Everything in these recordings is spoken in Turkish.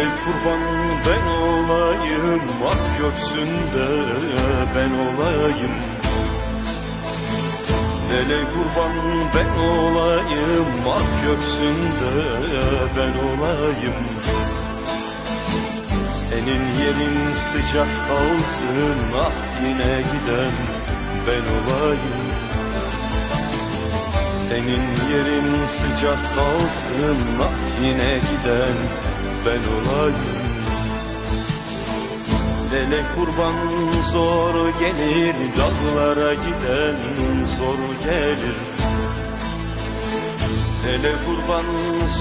Lele kurban ben olayım. Ak göksünde ben olayım. Lele kurban ben olayım. Ak göksünde ben olayım. Senin yerin sıcak kalsın. Ah yine giden ben olayım. Senin yerin sıcak kalsın. Ah yine giden ben olayım. Dele kurban zor gelir Dağlara giden zor gelir. Dele kurban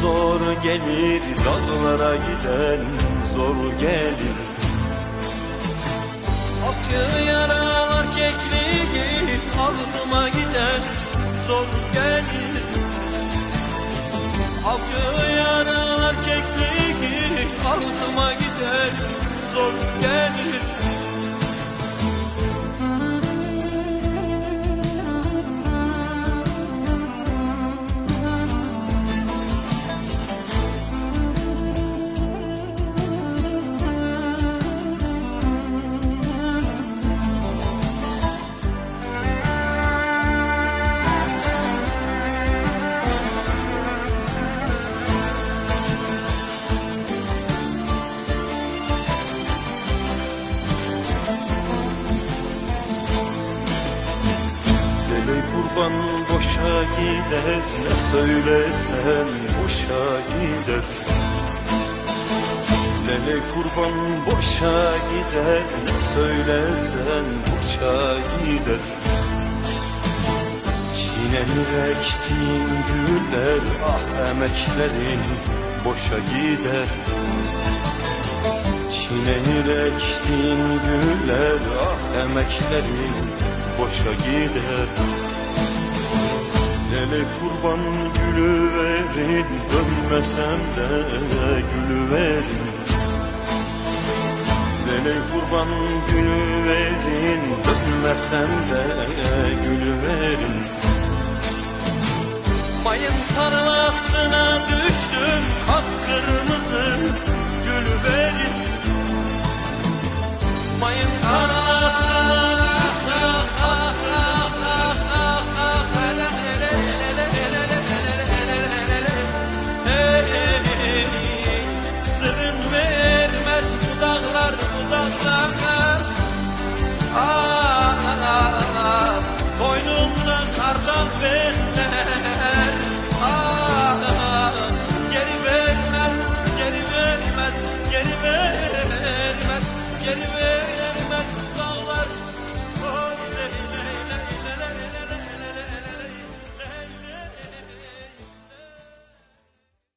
zor gelir Dağlara giden zor gelir. Akçı yaralar kekliği Altıma giden zor gelir. Avcı yaralar kekliği Altıma gider zor gelir kurban boşa gider Ne söylesen boşa gider. Lele kurban boşa gider Ne söylesen boşa gider. Çiğnenir ektiğin güller Ah emeklerin boşa gider. Çiğnenir ektiğin güller Ah emeklerin boşa gider Lele kurban gülü verin Dönmesem de gülü verin Lele kurban gülü verin Dönmesem de gülü verin Mayın tarlasına düştüm